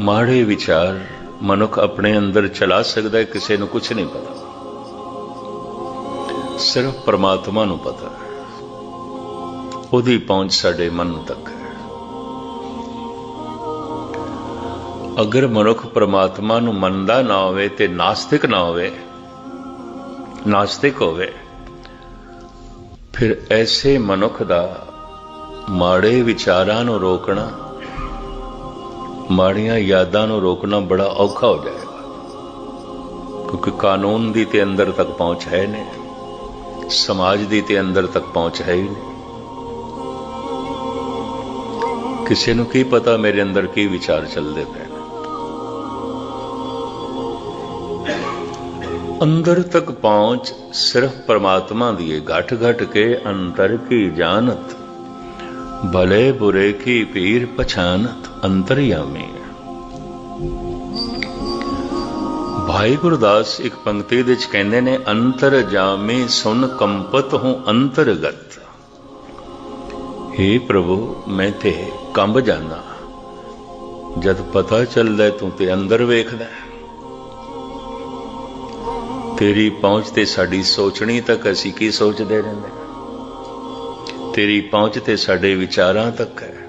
ਮਾੜੇ ਵਿਚਾਰ ਮਨੁੱਖ ਆਪਣੇ ਅੰਦਰ ਚਲਾ ਸਕਦਾ ਹੈ, ਕਿਸੇ ਨੂੰ ਕੁਝ ਨਹੀਂ ਪਤਾ। ਸਿਰਫ ਪਰਮਾਤਮਾ ਨੂੰ ਪਤਾ ਉਹਦੀ ਪਹੁੰਚ ਸਾਡੇ ਮਨ ਤੱਕ ਹੈ। ਅਗਰ ਮਨੁੱਖ ਪਰਮਾਤਮਾ ਨੂੰ ਮੰਨਦਾ ਨਾ ਹੋਵੇ ਤੇ ਨਾਸਤਿਕ ਨਾ ਹੋਵੇ, ਨਾਸਤਿਕ ਹੋਵੇ, ਫਿਰ ਐਸੇ ਮਨੁੱਖ ਦਾ ਮਾੜੇ ਵਿਚਾਰਾਂ ਨੂੰ ਰੋਕਣਾ ਮਾੜੀਆਂ ਯਾਦਾਂ ਨੂੰ ਰੋਕਣਾ ਬੜਾ ਔਖਾ ਹੋ ਜਾਏਗਾ। ਕਿਉਂਕਿ ਕਾਨੂੰਨ ਦੀ ਤੇ ਅੰਦਰ ਤੱਕ ਪਹੁੰਚ ਹੈ ਨਹੀਂ। ਸਮਾਜ ਦੀ ਤੇ ਅੰਦਰ ਤੱਕ ਪਹੁੰਚ ਹੈ ਹੀ ਨਹੀਂ। ਕਿਸੇ ਨੂੰ ਕੀ ਪਤਾ ਮੇਰੇ ਅੰਦਰ ਕੀ ਵਿਚਾਰ ਚੱਲਦੇ ਪਏ ਨੇ। ਅੰਦਰ ਤੱਕ ਪਹੁੰਚ ਸਿਰਫ ਪਰਮਾਤਮਾ ਦੀ ਹੈ ਘਟ ਘਟ ਕੇ ਅੰਤਰ ਕੀ ਜਾਣਤ। ਭਲੇ ਬੁਰੇ ਕੀ ਪੀਰ ਪਛਾਨਤ ਅੰਤਰਯਾਮੀ ਭਾਈ ਗੁਰਦਾਸ ਇੱਕ ਪੰਕਤੀ ਦੇ ਵਿੱਚ ਕਹਿੰਦੇ ਨੇ ਅੰਤਰ ਜਾਮੇ ਸੁਨ ਕੰਪਤ ਹੂੰ ਅੰਤਰਗਤ हे ਪ੍ਰਭੂ ਮੈਂ ਤੇ ਕੰਬ ਜਾਂਦਾ ਜਦ ਪਤਾ ਚੱਲਦਾ ਤੂੰ ਤੇ ਅੰਦਰ ਵੇਖਦਾ ਤੇਰੀ ਪਹੁੰਚ ਤੇ ਸਾਡੀ ਸੋਚਣੀ ਤੱਕ ਅਸੀਂ ਕੀ ਸੋਚਦੇ ਰਹਿੰਦੇ ਤੇਰੀ ਪਹੁੰਚ ਤੇ ਸਾਡੇ ਵਿਚਾਰਾਂ ਤੱਕ ਹੈ।